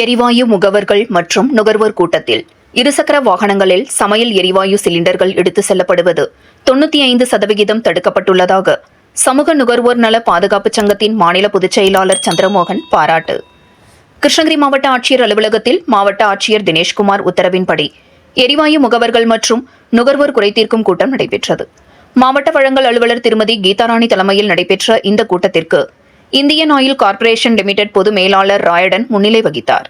எரிவாயு முகவர்கள் மற்றும் நுகர்வோர் கூட்டத்தில் இருசக்கர வாகனங்களில் சமையல் எரிவாயு சிலிண்டர்கள் எடுத்து செல்லப்படுவது தொண்ணூற்றி ஐந்து சதவிகிதம் தடுக்கப்பட்டுள்ளதாக சமூக நுகர்வோர் நல பாதுகாப்பு சங்கத்தின் மாநில பொதுச் செயலாளர் சந்திரமோகன் பாராட்டு. கிருஷ்ணகிரி மாவட்ட ஆட்சியர் அலுவலகத்தில் மாவட்ட ஆட்சியர் தினேஷ்குமார் உத்தரவின்படி எரிவாயு முகவர்கள் மற்றும் நுகர்வோர் குறைதீர்க்கும் கூட்டம் நடைபெற்றது. மாவட்ட வழங்கல் அலுவலர் திருமதி கீதாராணி தலைமையில் நடைபெற்ற இந்த கூட்டத்திற்கு இந்தியன் ஆயில் கார்ப்பரேஷன் லிமிடெட் பொது மேலாளர் ராயடன் முன்னிலை வகித்தார்.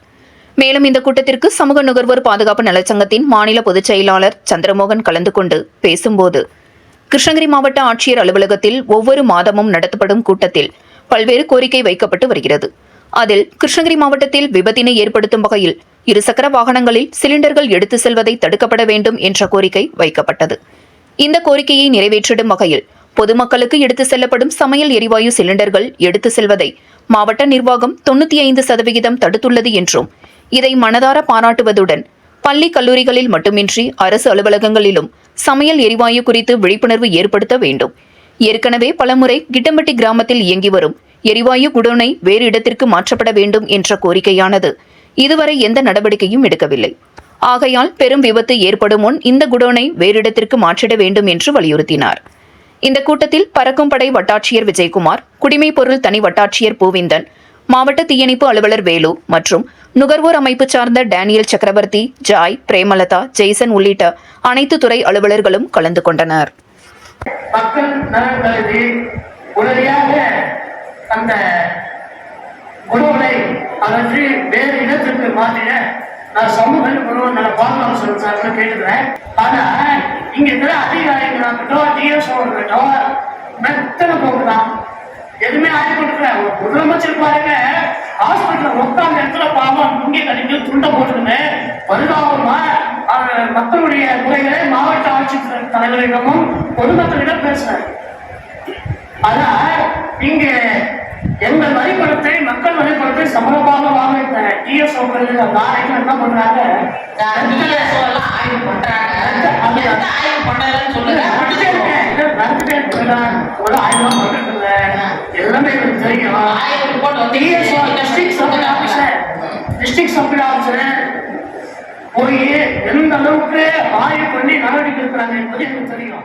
மேலும் இந்த கூட்டத்திற்கு சமூக நுகர்வோர் பாதுகாப்பு நலச்சங்கத்தின் மாநில பொதுச் செயலாளர் சந்திரமோகன் கலந்து கொண்டு பேசும்போது கிருஷ்ணகிரி மாவட்ட ஆட்சியர் அலுவலகத்தில் ஒவ்வொரு மாதமும் நடத்தப்படும் கூட்டத்தில் பல்வேறு கோரிக்கை வைக்கப்பட்டு வருகிறது. அதில் கிருஷ்ணகிரி மாவட்டத்தில் விபத்தினை ஏற்படுத்தும் வகையில் இருசக்கர வாகனங்களில் சிலிண்டர்கள் எடுத்து செல்வதை தடுக்கப்பட வேண்டும் என்ற கோரிக்கை வைக்கப்பட்டது. இந்த கோரிக்கையை நிறைவேற்றிடும் வகையில் பொதுமக்களுக்கு எடுத்து செல்லப்படும் சமையல் எரிவாயு சிலிண்டர்கள் எடுத்து செல்வதை மாவட்ட நிர்வாகம் தொண்ணூற்றி ஐந்து சதவிகிதம் தடுத்துள்ளது என்றும் இதை மனதார பாராட்டுவதுடன் பள்ளி கல்லூரிகளில் மட்டுமின்றி அரசு அலுவலகங்களிலும் சமையல் எரிவாயு குறித்து விழிப்புணர்வு ஏற்படுத்த வேண்டும். ஏற்கனவே பலமுறை கிட்டம்பட்டி கிராமத்தில் இயங்கி வரும் எரிவாயு குடோனை வேறு இடத்திற்கு மாற்றப்பட வேண்டும் என்ற கோரிக்கையானது இதுவரை எந்த நடவடிக்கையும் எடுக்கவில்லை. ஆகையால் பெரும் விபத்து ஏற்படும் முன் இந்த குடோனை வேறு இடத்திற்கு மாற்றிட வேண்டும் என்று வலியுறுத்தினார். இந்த கூட்டத்தில் பறக்கும் படை வட்டாட்சியர் விஜயகுமார் குடிமைப் பொருள் தனி வட்டாட்சியர் பூவிந்தன் மாவட்ட தீயணைப்பு அலுவலர் வேலு மற்றும் நுகர்வோர் அமைப்பு சார்ந்த டேனியல் சக்கரவர்த்தி ஜாய் பிரேமலதா ஜெய்சன் உள்ளிட்ட அனைத்து துறை அலுவலர்களும் கலந்து கொண்டனர். உடனடியாக அந்த குழுவை அகற்றி வேறு இடத்திற்கு நான் சமூக குழு நான் பாதுகாப்பு சொல்லுறாங்க கேட்டுக்கிறேன். ஆனா இங்க இருக்கிற அதிகாரிகளாகட்டும் டிஎஸ்ஓ இருக்கட்டும் மெத்தனை போக்குதான் எதுவுமே ஆகி கொடுக்கல. முதலமைச்சர் பாருங்க ஹாஸ்பிட்டல் உட்கார்ந்த இடத்துல பாவம் துங்கி கட்டிட்டு துண்டை போட்டுக்கிட்டு பரிதாபமா அவர் மக்களுடைய குறைகளை மாவட்ட ஆட்சித்தலைவர் தலைவரிடமும் பொதுமக்களிடம் பேசுறாரு. ஆனா இங்க எங்கள் வரிப்பணத்தை மக்கள் வரிப்பணத்தை சமூகமாக வாங்க டிஎஸ்ஓக்கள் நாளைக்கு என்ன பண்றாங்க ஆய்வு பண்றாங்க. ஆய்வு பண்ணலன்னு சொல்லுங்க. பண்ணிட்டு இருந்தேன். எல்லாமே எனக்கு தெரியும் ஆய்வு report வந்து DSO district supply officer district supply officer போய் எந்த அளவுக்கு ஆய்வு பண்ணி நடவடிக்கை எடுக்கிறாங்க என்பது எனக்கு தெரியும்